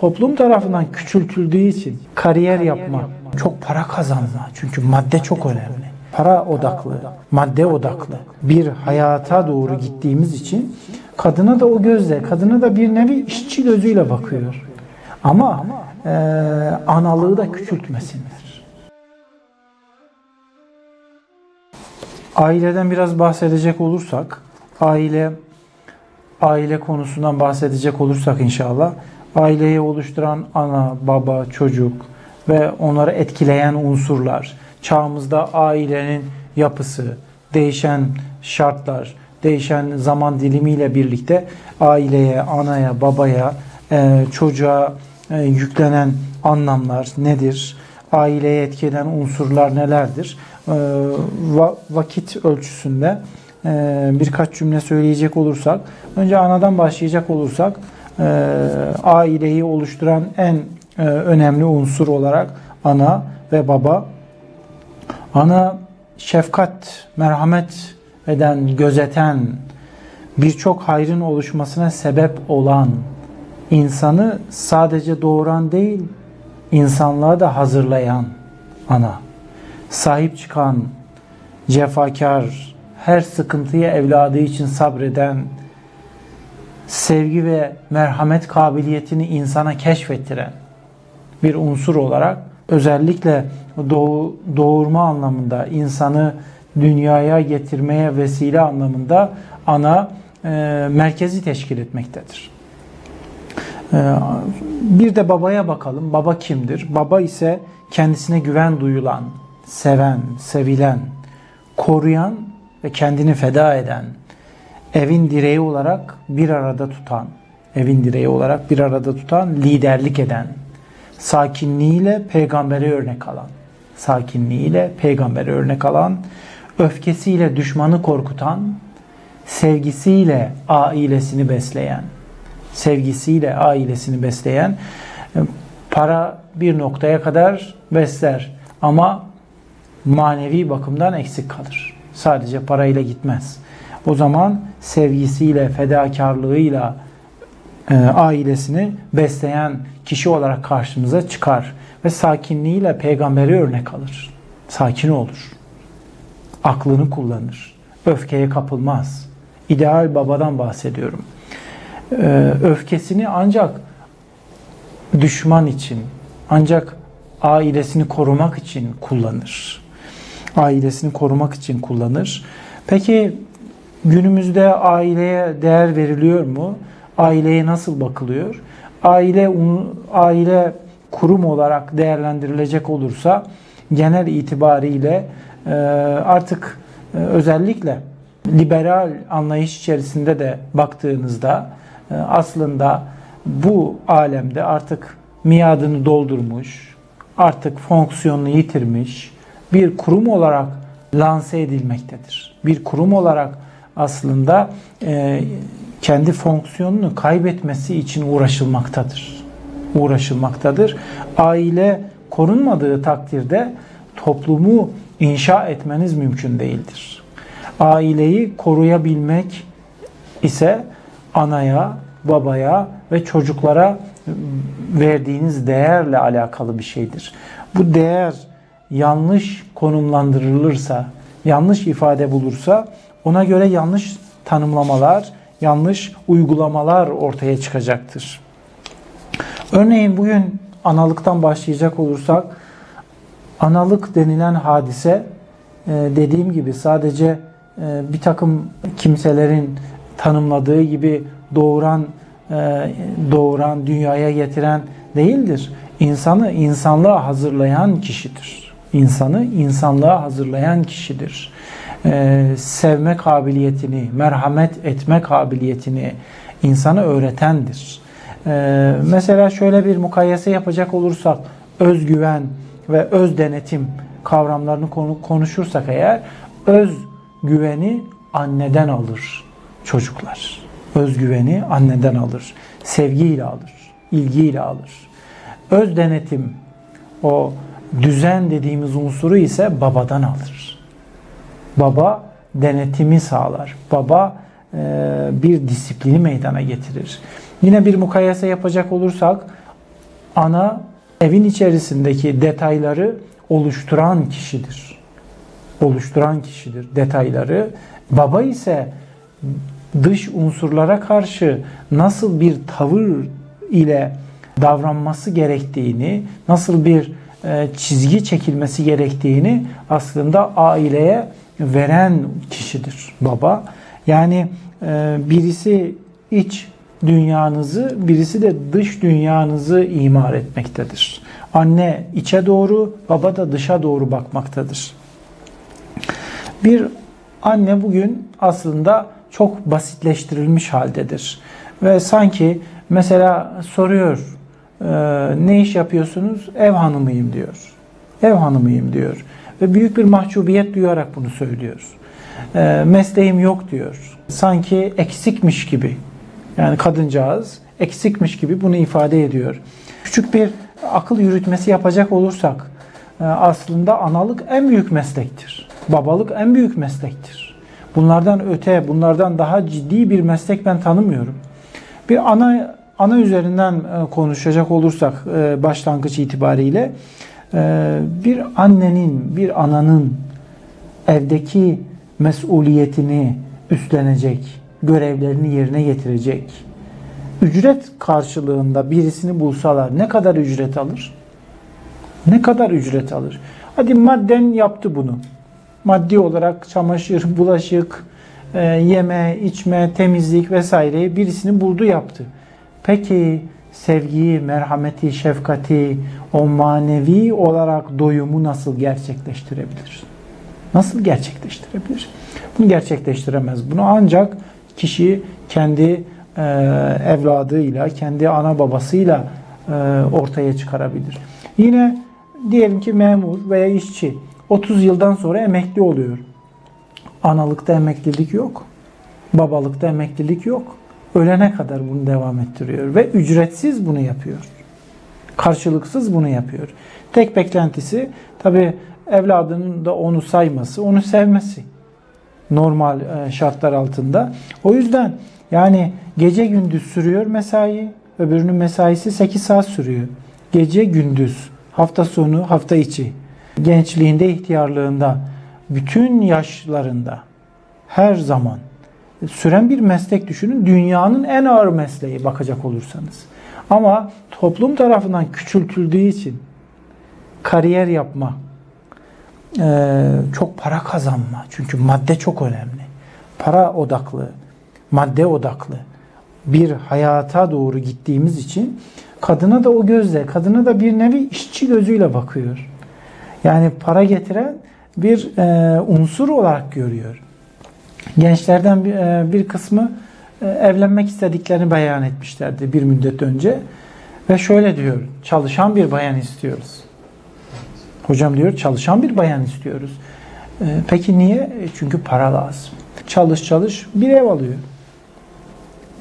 toplum tarafından küçültüldüğü için kariyer yapma, çok para kazanma. Çünkü madde çok önemli. Para odaklı, madde odaklı bir hayata doğru gittiğimiz için kadına da o gözle, kadına da bir nevi işçi gözüyle bakıyor. Ama eee, analığı da küçültmesinler. Aileden biraz bahsedecek olursak, aile aile konusundan bahsedecek olursak inşallah, aileyi oluşturan ana, baba, çocuk ve onları etkileyen unsurlar, çağımızda ailenin yapısı, değişen şartlar, değişen zaman dilimiyle birlikte aileye, anaya, babaya, e, çocuğa e, yüklenen anlamlar nedir? Aileye etkileyen unsurlar nelerdir? E, va- vakit ölçüsünde birkaç cümle söyleyecek olursak, önce anadan başlayacak olursak, aileyi oluşturan en e, önemli unsur olarak ana ve baba. Ana şefkat, merhamet eden, gözeten, birçok hayrın oluşmasına sebep olan, insanı sadece doğuran değil, insanlığa da hazırlayan ana. Sahip çıkan, cefakar, her sıkıntıya evladı için sabreden, sevgi ve merhamet kabiliyetini insana keşfettiren bir unsur olarak özellikle doğu, doğurma anlamında insanı dünyaya getirmeye vesile anlamında ana e, merkezi teşkil etmektedir. E, bir de babaya bakalım. Baba kimdir? Baba ise kendisine güven duyulan, seven, sevilen, koruyan ve kendini feda eden, evin direği olarak bir arada tutan, evin direği olarak bir arada tutan, liderlik eden, sakinliğiyle peygambere örnek alan, sakinliğiyle peygambere örnek alan, öfkesiyle düşmanı korkutan, sevgisiyle ailesini besleyen, sevgisiyle ailesini besleyen, e, para bir noktaya kadar besler ama manevi bakımdan eksik kalır. Sadece parayla gitmez. O zaman sevgisiyle, fedakarlığıyla e, ailesini besleyen kişi olarak karşımıza çıkar ve sakinliğiyle peygamberi örnek alır. Sakin olur. Aklını kullanır. Öfkeye kapılmaz. İdeal babadan bahsediyorum. E, öfkesini ancak düşman için, ancak ailesini korumak için kullanır. Ailesini korumak için kullanır. Peki günümüzde aileye değer veriliyor mu? Aileye nasıl bakılıyor? Aile aile kurum olarak değerlendirilecek olursa genel itibariyle e, artık e, özellikle liberal anlayış içerisinde de baktığınızda e, aslında bu alemde artık miadını doldurmuş, artık fonksiyonunu yitirmiş bir kurum olarak lanse edilmektedir. Bir kurum olarak aslında e, kendi fonksiyonunu kaybetmesi için uğraşılmaktadır. Uğraşılmaktadır. Aile korunmadığı takdirde toplumu inşa etmeniz mümkün değildir. Aileyi koruyabilmek ise anaya, babaya ve çocuklara verdiğiniz değerle alakalı bir şeydir. Bu değer yanlış konumlandırılırsa, yanlış ifade bulursa ona göre yanlış tanımlamalar, yanlış uygulamalar ortaya çıkacaktır. Örneğin bugün analıktan başlayacak olursak analık denilen hadise e, dediğim gibi sadece e, bir takım kimselerin tanımladığı gibi doğuran e, doğuran, dünyaya getiren değildir. İnsanı insanlığa hazırlayan kişidir. İnsanı insanlığa hazırlayan kişidir. Ee, sevme kabiliyetini, merhamet etme kabiliyetini insana öğretendir. Ee, mesela şöyle bir mukayese yapacak olursak özgüven ve öz denetim kavramlarını konuşursak eğer öz güveni anneden alır çocuklar. Özgüveni anneden alır. Sevgiyle alır. ilgiyle alır. Öz denetim o düzen dediğimiz unsuru ise babadan alır. Baba denetimi sağlar. Baba e, bir disiplini meydana getirir. Yine bir mukayese yapacak olursak Ana evin içerisindeki detayları oluşturan kişidir. Oluşturan kişidir detayları. Baba ise dış unsurlara karşı nasıl bir tavır ile davranması gerektiğini, nasıl bir e, çizgi çekilmesi gerektiğini aslında aileye veren kişidir baba. Yani e, birisi iç dünyanızı, birisi de dış dünyanızı imar etmektedir. Anne içe doğru, baba da dışa doğru bakmaktadır. Bir anne bugün aslında çok basitleştirilmiş haldedir. Ve sanki mesela soruyor e, ne iş yapıyorsunuz? Ev hanımıyım diyor. Ev hanımıyım diyor. Ve büyük bir mahcubiyet duyarak bunu söylüyor. E, mesleğim yok diyor. Sanki eksikmiş gibi. Yani kadıncağız eksikmiş gibi bunu ifade ediyor. Küçük bir akıl yürütmesi yapacak olursak e, aslında analık en büyük meslektir. Babalık en büyük meslektir. Bunlardan öte, bunlardan daha ciddi bir meslek ben tanımıyorum. Bir ana ana üzerinden e, konuşacak olursak e, başlangıç itibariyle bir annenin, bir ananın evdeki mesuliyetini üstlenecek, görevlerini yerine getirecek, ücret karşılığında birisini bulsalar ne kadar ücret alır? Ne kadar ücret alır? Hadi madden yaptı bunu. Maddi olarak çamaşır, bulaşık, e, yeme, içme, temizlik vesaireyi birisini buldu yaptı. Peki sevgiyi, merhameti, şefkati, o manevi olarak doyumu nasıl gerçekleştirebilir? Nasıl gerçekleştirebilir? Bunu gerçekleştiremez. Bunu ancak kişi kendi e, evladıyla, kendi ana babasıyla e, ortaya çıkarabilir. Yine diyelim ki memur veya işçi 30 yıldan sonra emekli oluyor. Analıkta emeklilik yok. Babalıkta emeklilik yok. Ölene kadar bunu devam ettiriyor ve ücretsiz bunu yapıyor. Karşılıksız bunu yapıyor. Tek beklentisi tabi evladının da onu sayması, onu sevmesi normal e, şartlar altında. O yüzden yani gece gündüz sürüyor mesai, öbürünün mesaisi 8 saat sürüyor. Gece gündüz, hafta sonu, hafta içi, gençliğinde, ihtiyarlığında, bütün yaşlarında her zaman süren bir meslek düşünün. Dünyanın en ağır mesleği bakacak olursanız. Ama toplum tarafından küçültüldüğü için kariyer yapma, çok para kazanma. Çünkü madde çok önemli. Para odaklı, madde odaklı bir hayata doğru gittiğimiz için kadına da o gözle, kadına da bir nevi işçi gözüyle bakıyor. Yani para getiren bir e, unsur olarak görüyor. Gençlerden bir, e, kısmı e, evlenmek istediklerini beyan etmişlerdi bir müddet önce. Ve şöyle diyor, çalışan bir bayan istiyoruz. Hocam diyor çalışan bir bayan istiyoruz. E, peki niye? Çünkü para lazım. Çalış çalış bir ev alıyor.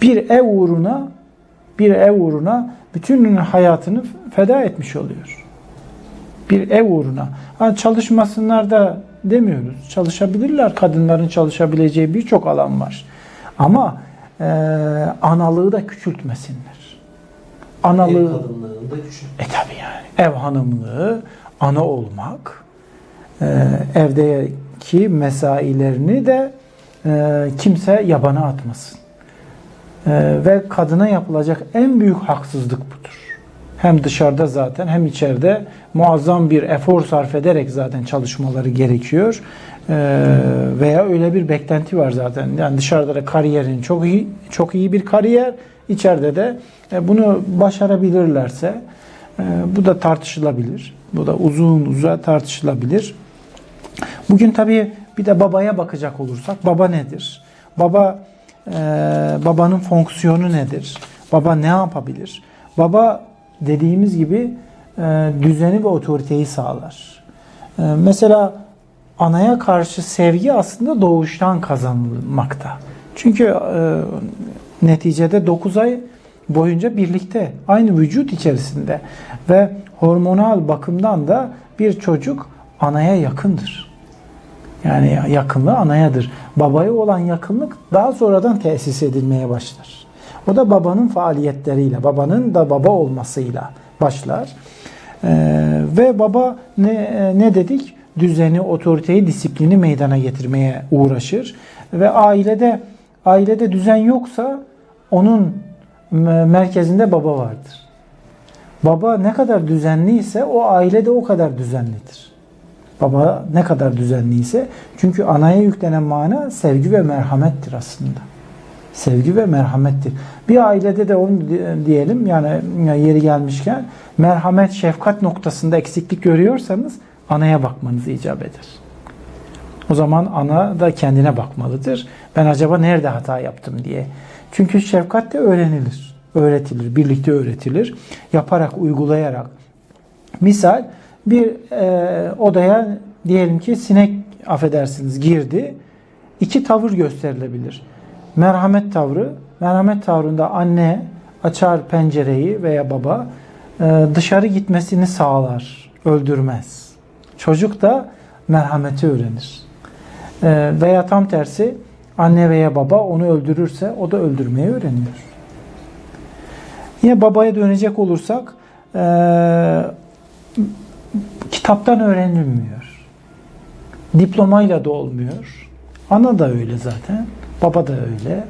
Bir ev uğruna bir ev uğruna bütün hayatını feda etmiş oluyor. Bir ev uğruna. Ha, çalışmasınlar da demiyoruz. Çalışabilirler. Kadınların çalışabileceği birçok alan var. Ama e, analığı da küçültmesinler. Analığı... Ev kadınlığında küçük. E tabi yani. Ev hanımlığı, ana olmak, e, evdeki mesailerini de e, kimse yabana atmasın. E, ve kadına yapılacak en büyük haksızlık budur. Hem dışarıda zaten hem içeride muazzam bir efor sarf ederek zaten çalışmaları gerekiyor. E, veya öyle bir beklenti var zaten. Yani dışarıda da kariyerin çok iyi çok iyi bir kariyer, içeride de e, bunu başarabilirlerse e, bu da tartışılabilir. Bu da uzun uza tartışılabilir. Bugün tabii bir de babaya bakacak olursak baba nedir? Baba e, babanın fonksiyonu nedir? Baba ne yapabilir? Baba dediğimiz gibi e, düzeni ve otoriteyi sağlar. E, mesela anaya karşı sevgi aslında doğuştan kazanılmakta. Çünkü e, neticede 9 ay boyunca birlikte aynı vücut içerisinde ve hormonal bakımdan da bir çocuk anaya yakındır. Yani yakınlığı anayadır. Babaya olan yakınlık daha sonradan tesis edilmeye başlar. O da babanın faaliyetleriyle, babanın da baba olmasıyla başlar. Ee, ve baba ne, ne dedik? Düzeni, otoriteyi, disiplini meydana getirmeye uğraşır. Ve ailede ailede düzen yoksa onun me- merkezinde baba vardır. Baba ne kadar düzenliyse o ailede o kadar düzenlidir. Baba ne kadar düzenliyse çünkü anaya yüklenen mana sevgi ve merhamettir aslında. Sevgi ve merhamettir. Bir ailede de onu di- diyelim yani yeri gelmişken merhamet, şefkat noktasında eksiklik görüyorsanız anaya bakmanız icap eder. O zaman ana da kendine bakmalıdır. Ben acaba nerede hata yaptım diye. Çünkü şefkat de öğrenilir, öğretilir, birlikte öğretilir. Yaparak, uygulayarak. Misal bir e, odaya diyelim ki sinek affedersiniz girdi. İki tavır gösterilebilir. Merhamet tavrı, merhamet tavrında anne açar pencereyi veya baba e, dışarı gitmesini sağlar, öldürmez. Çocuk da merhameti öğrenir. E, veya tam tersi anne veya baba onu öldürürse o da öldürmeyi öğreniyor. Yine babaya dönecek olursak e, kitaptan öğrenilmiyor. Diplomayla da olmuyor. Ana da öyle zaten. Baba da öyle.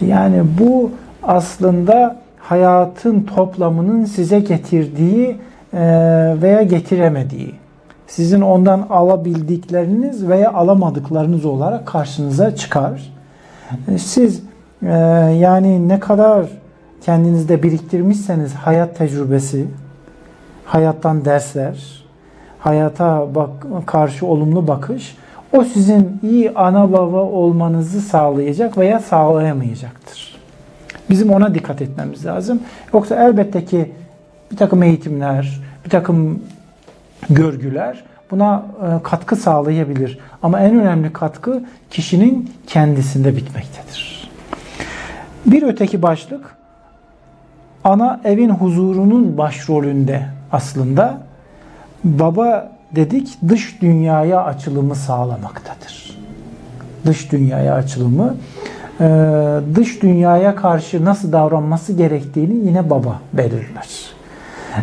Yani bu aslında hayatın toplamının size getirdiği e, veya getiremediği. Sizin ondan alabildikleriniz veya alamadıklarınız olarak karşınıza çıkar. E, Siz e, yani ne kadar kendinizde biriktirmişseniz hayat tecrübesi, hayattan dersler, hayata bak karşı olumlu bakış o sizin iyi ana baba olmanızı sağlayacak veya sağlayamayacaktır. Bizim ona dikkat etmemiz lazım. Yoksa elbette ki bir takım eğitimler, bir takım görgüler buna e, katkı sağlayabilir. Ama en önemli katkı kişinin kendisinde bitmektedir. Bir öteki başlık ana evin huzurunun başrolünde aslında baba dedik dış dünyaya açılımı sağlamaktadır. Dış dünyaya açılımı e, dış dünyaya karşı nasıl davranması gerektiğini yine baba belirler.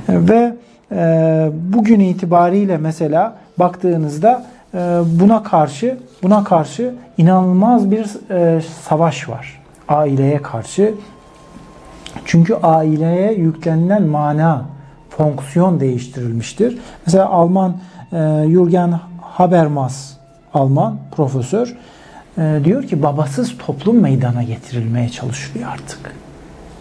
Ve e, bugün itibariyle mesela baktığınızda e, buna karşı buna karşı inanılmaz bir e, savaş var aileye karşı. Çünkü aileye yüklenilen mana, fonksiyon değiştirilmiştir. Mesela Alman Jürgen Habermas, Alman profesör e, diyor ki babasız toplum meydana getirilmeye çalışılıyor artık.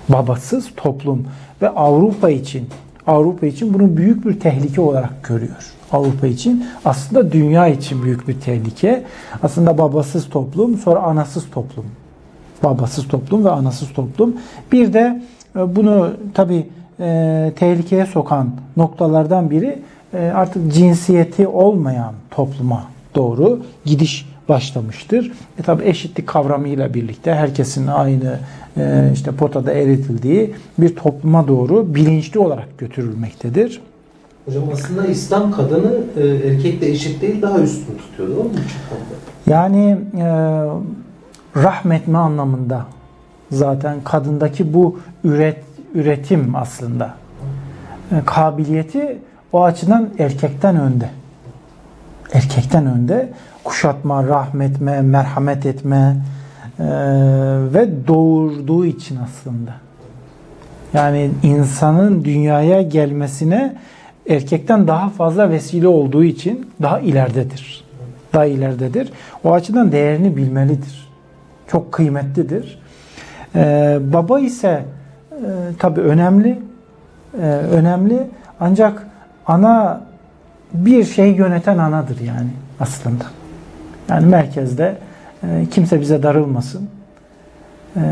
Babasız toplum ve Avrupa için Avrupa için bunu büyük bir tehlike olarak görüyor. Avrupa için aslında dünya için büyük bir tehlike. Aslında babasız toplum, sonra anasız toplum. Babasız toplum ve anasız toplum. Bir de e, bunu tabi e, tehlikeye sokan noktalardan biri artık cinsiyeti olmayan topluma doğru gidiş başlamıştır. E tabi eşitlik kavramıyla birlikte herkesin aynı e, işte potada eritildiği bir topluma doğru bilinçli olarak götürülmektedir. Hocam aslında İslam kadını e, erkekle eşit değil daha üstün tutuyordu. Onun için Yani e, rahmetme anlamında zaten kadındaki bu üret üretim aslında e, kabiliyeti o açıdan erkekten önde. Erkekten önde kuşatma, rahmetme, merhamet etme e, ve doğurduğu için aslında. Yani insanın dünyaya gelmesine erkekten daha fazla vesile olduğu için daha ileridedir. Daha ileridedir. O açıdan değerini bilmelidir. Çok kıymetlidir. Ee, baba ise e, tabii önemli. e, önemli. Ancak ana bir şey yöneten anadır yani aslında. Yani merkezde e, kimse bize darılmasın. E,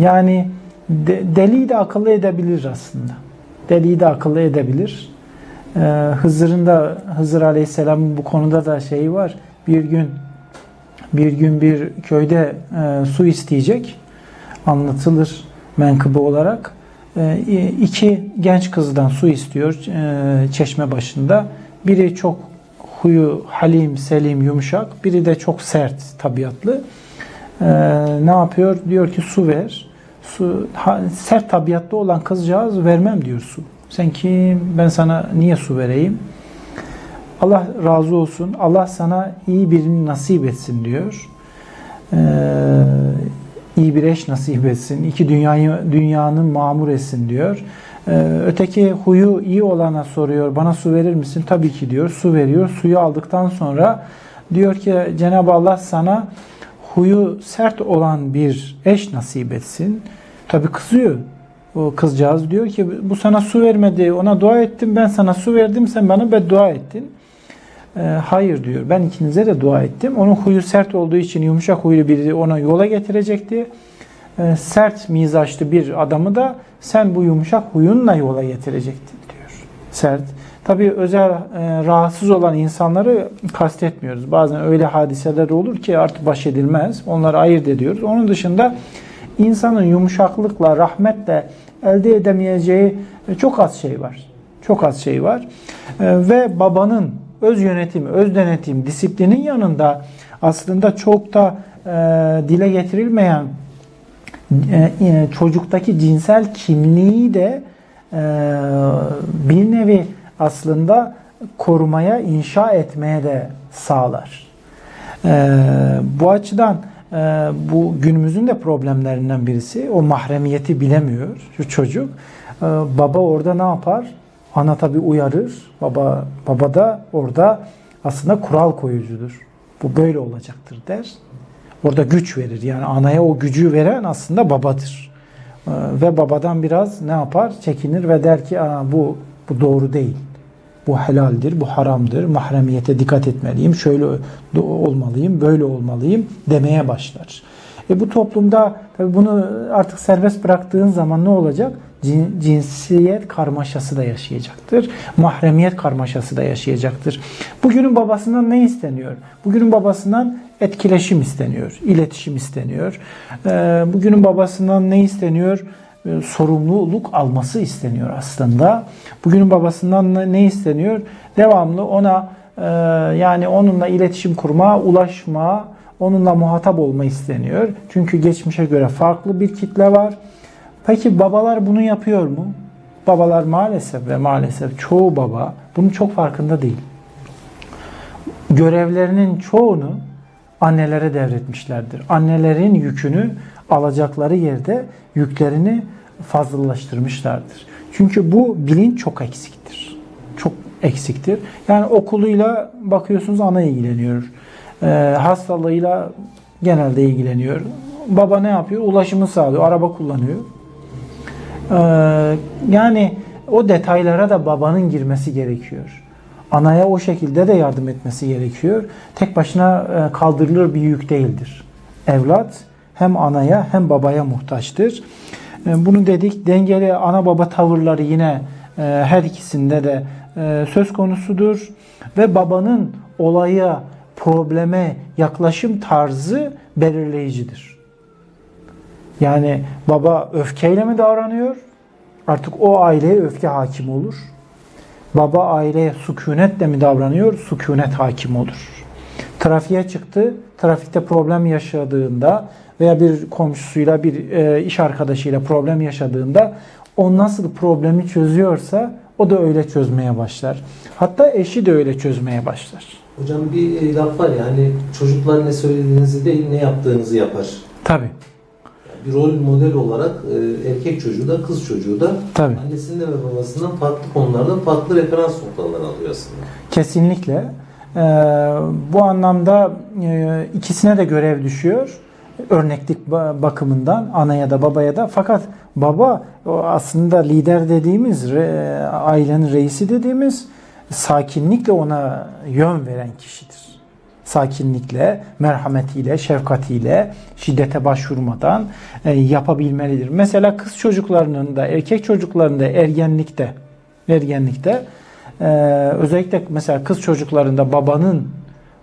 yani de, deliyi de akıllı edebilir aslında. Deliyi de akıllı edebilir. E, Hızır'ın da Hızır Aleyhisselam'ın bu konuda da şeyi var. Bir gün bir gün bir köyde e, su isteyecek anlatılır menkıbe olarak. E, iki genç kızdan su istiyor e, çeşme başında. Biri çok huyu halim, selim, yumuşak. Biri de çok sert tabiatlı. E, ne yapıyor? Diyor ki su ver. Su sert tabiatlı olan kızcağız vermem diyor su. Sen kim? Ben sana niye su vereyim? Allah razı olsun. Allah sana iyi birini nasip etsin diyor. Ee, iyi bir eş nasip etsin. İki dünyayı dünyanın mamur etsin diyor. Ee, öteki huyu iyi olana soruyor. Bana su verir misin? Tabii ki diyor. Su veriyor. Suyu aldıktan sonra diyor ki Cenab-ı Allah sana huyu sert olan bir eş nasip etsin. Tabii kızıyor. O kızcağız diyor ki bu sana su vermedi. Ona dua ettim. Ben sana su verdim. Sen bana beddua ettin. Ee, hayır diyor. Ben ikinize de dua ettim. Onun huyu sert olduğu için yumuşak huylu biri ona yola getirecekti. Ee, sert mizaçlı bir adamı da sen bu yumuşak huyunla yola getirecektin diyor. Sert. Tabii özel e, rahatsız olan insanları kastetmiyoruz. Bazen öyle hadiseler olur ki artık baş edilmez. Onları ayırt ediyoruz. Onun dışında insanın yumuşaklıkla, rahmetle elde edemeyeceği e, çok az şey var. Çok az şey var. E, Ve babanın öz yönetimi, öz denetim, disiplinin yanında aslında çok da e, dile getirilmeyen e, e, çocuktaki cinsel kimliği de e, bir nevi aslında korumaya, inşa etmeye de sağlar. E, bu açıdan e, bu günümüzün de problemlerinden birisi o mahremiyeti bilemiyor şu çocuk. E, baba orada ne yapar? Ana tabi uyarır. Baba baba da orada aslında kural koyucudur. Bu böyle olacaktır der. Orada güç verir. Yani anaya o gücü veren aslında babadır. Ee, Ve babadan biraz ne yapar? Çekinir ve der ki Aa, bu bu doğru değil. Bu helaldir, bu haramdır. Mahremiyete dikkat etmeliyim. Şöyle olmalıyım, böyle olmalıyım demeye başlar. E bu toplumda tabii bunu artık serbest bıraktığın zaman ne olacak? Cin- Cinsiyet karmaşası da yaşayacaktır. Mahremiyet karmaşası da yaşayacaktır. Bugünün babasından ne isteniyor? Bugünün babasından etkileşim isteniyor, iletişim isteniyor. Ee, Bugünün babasından ne isteniyor? Ee, Sorumluluk alması isteniyor aslında. Bugünün babasından ne- ne isteniyor? Devamlı ona e, yani onunla iletişim kurma, ulaşma, onunla muhatap olma isteniyor. Çünkü geçmişe göre farklı bir kitle var. Peki babalar bunu yapıyor mu? Babalar maalesef ve maalesef çoğu baba bunun çok farkında değil. Görevlerinin çoğunu annelere devretmişlerdir. Annelerin yükünü alacakları yerde yüklerini fazlalaştırmışlardır. Çünkü bu bilinç çok eksiktir. Çok eksiktir. Yani okuluyla bakıyorsunuz ana ilgileniyor. Ee, hastalığıyla genelde ilgileniyor. Baba ne yapıyor? Ulaşımı sağlıyor. Araba kullanıyor. Ee, yani o detaylara da babanın girmesi gerekiyor. Anaya o şekilde de yardım etmesi gerekiyor. Tek başına e, kaldırılır bir yük değildir. Evlat hem anaya hem babaya muhtaçtır. E, Bunu dedik dengeli ana baba tavırları yine e, her ikisinde de söz konusudur. Ve babanın olaya, probleme yaklaşım tarzı belirleyicidir. Yani baba öfkeyle mi davranıyor? Artık o aileye öfke hakim olur. Baba aileye sükunetle mi davranıyor? Sükunet hakim olur. Trafiğe çıktı, trafikte problem yaşadığında veya bir komşusuyla, bir e, iş arkadaşıyla problem yaşadığında o nasıl problemi çözüyorsa o da öyle çözmeye başlar. Hatta eşi de öyle çözmeye başlar. Hocam bir e, laf var ya hani çocuklar ne söylediğinizi değil ne yaptığınızı yapar. Tabii, Bir rol model olarak e, erkek çocuğu da kız çocuğu da tabii. annesinden ve babasından farklı konularda farklı referans noktaları alıyor aslında. Kesinlikle. Ee, bu anlamda e, ikisine de görev düşüyor. Örneklik ba- bakımından anaya da babaya da. Fakat baba aslında lider dediğimiz, ailenin reisi dediğimiz sakinlikle ona yön veren kişidir. Sakinlikle, merhametiyle, şefkatiyle, şiddete başvurmadan e, yapabilmelidir. Mesela kız çocuklarının da, erkek çocuklarının da ergenlikte, ergenlikte ee, özellikle mesela kız çocuklarında babanın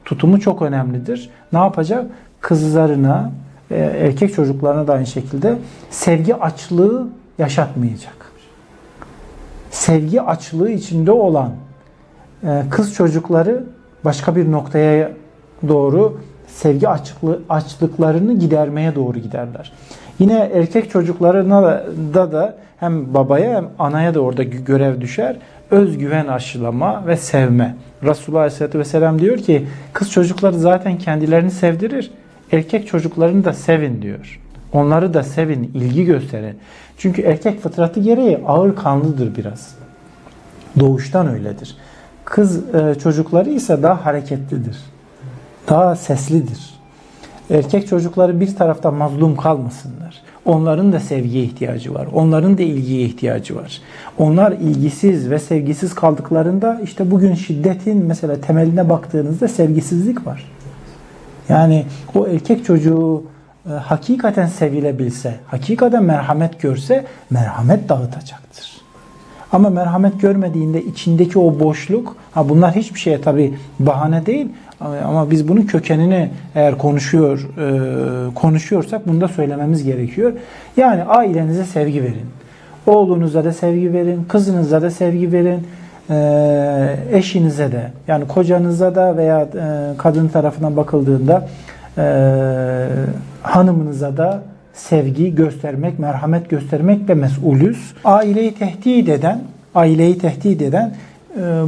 tutumu çok önemlidir. Ne yapacak? Kızlarına, e, erkek çocuklarına da aynı şekilde sevgi açlığı yaşatmayacak. Sevgi açlığı içinde olan e, kız çocukları başka bir noktaya doğru sevgi açlığı, açlıklarını gidermeye doğru giderler. Yine erkek çocuklarına da, da hem babaya hem anaya da orada gö- görev düşer. Özgüven aşılama ve sevme. Resulullah Aleyhisselatü Vesselam diyor ki kız çocukları zaten kendilerini sevdirir. Erkek çocuklarını da sevin diyor. Onları da sevin, ilgi gösterin. Çünkü erkek fıtratı gereği ağır kanlıdır biraz. Doğuştan öyledir. Kız e, çocukları ise daha hareketlidir. Daha seslidir. Erkek çocukları bir tarafta mazlum kalmasınlar. Onların da sevgiye ihtiyacı var. Onların da ilgiye ihtiyacı var. Onlar ilgisiz ve sevgisiz kaldıklarında işte bugün şiddetin mesela temeline baktığınızda sevgisizlik var. Yani o erkek çocuğu e, hakikaten sevilebilse, hakikaten merhamet görse merhamet dağıtacaktır. Ama merhamet görmediğinde içindeki o boşluk, ha bunlar hiçbir şeye tabi bahane değil ama- ama biz bunun kökenini eğer konuşuyor e, konuşuyorsak bunu da söylememiz gerekiyor. Yani ailenize sevgi verin. Oğlunuza da sevgi verin, kızınıza da sevgi verin, e, eşinize de yani kocanıza da veya e, kadın tarafından bakıldığında e, hanımınıza da sevgi göstermek, merhamet göstermek ve mesulüz. Aileyi tehdit eden, aileyi tehdit eden e,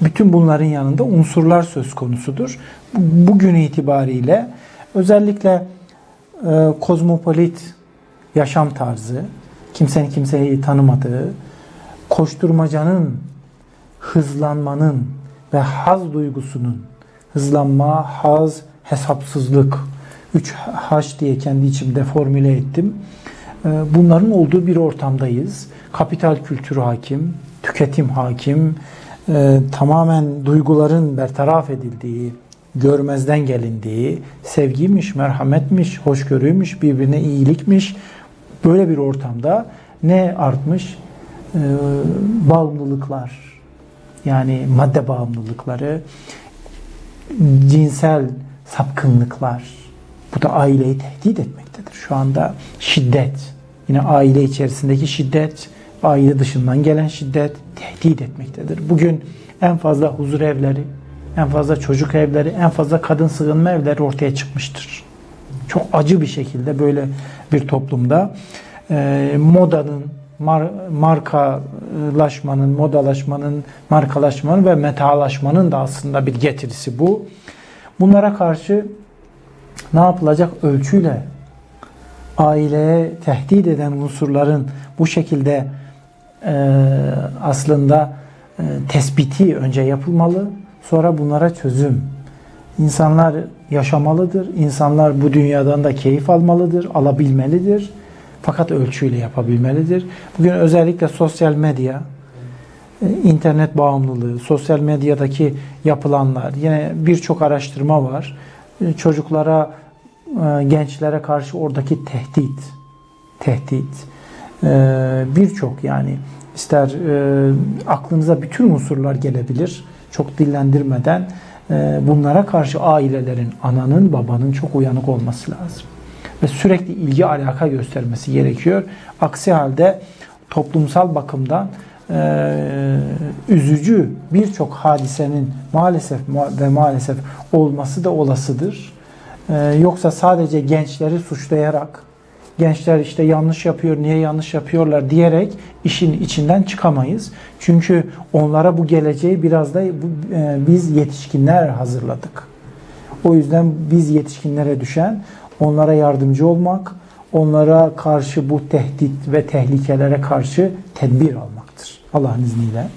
bütün bunların yanında unsurlar söz konusudur. Bugün itibariyle özellikle kozmopolit yaşam tarzı, kimsenin kimseyi tanımadığı, koşturmacanın, hızlanmanın ve haz duygusunun, hızlanma, haz, hesapsızlık, 3H diye kendi içimde formüle ettim. Ee, Bunların olduğu bir ortamdayız. Kapital kültürü hakim, tüketim hakim, e, tamamen duyguların bertaraf edildiği, görmezden gelindiği, sevgiymiş, merhametmiş, hoşgörüymüş, birbirine iyilikmiş. Böyle bir ortamda ne artmış? Ee, Bağımlılıklar, yani madde bağımlılıkları, cinsel sapkınlıklar. Bu da aileyi tehdit etmektedir. Şu anda şiddet, yine aile içerisindeki şiddet, aile dışından gelen şiddet tehdit etmektedir. Bugün en fazla huzur evleri, en fazla çocuk evleri, en fazla kadın sığınma evleri ortaya çıkmıştır. Çok acı bir şekilde böyle bir toplumda e, modanın, mar, markalaşmanın, modalaşmanın, markalaşmanın ve metalaşmanın da aslında bir getirisi bu. Bunlara karşı ne yapılacak? Ölçüyle aileye tehdit eden unsurların bu şekilde e, aslında e, tespiti önce yapılmalı. Sonra bunlara çözüm. İnsanlar yaşamalıdır. İnsanlar bu dünyadan da keyif almalıdır, alabilmelidir. Fakat ölçüyle yapabilmelidir. Bugün özellikle sosyal medya, e, internet bağımlılığı, sosyal medyadaki yapılanlar, yine birçok araştırma var. E, Çocuklara, e, gençlere karşı oradaki tehdit, tehdit, birçok yani ister aklınıza bütün unsurlar gelebilir. Çok dillendirmeden bunlara karşı ailelerin, ananın, babanın çok uyanık olması lazım. Ve sürekli ilgi alaka göstermesi gerekiyor. Aksi halde toplumsal bakımdan e, üzücü birçok hadisenin maalesef ma- ve maalesef olması da olasıdır. E, yoksa sadece gençleri suçlayarak gençler işte yanlış yapıyor, niye yanlış yapıyorlar diyerek işin içinden çıkamayız. Çünkü onlara bu geleceği biraz da bu, e, biz yetişkinler hazırladık. O yüzden biz yetişkinlere düşen onlara yardımcı olmak, onlara karşı bu tehdit ve tehlikelere karşı tedbir almaktır. Allah'ın izniyle.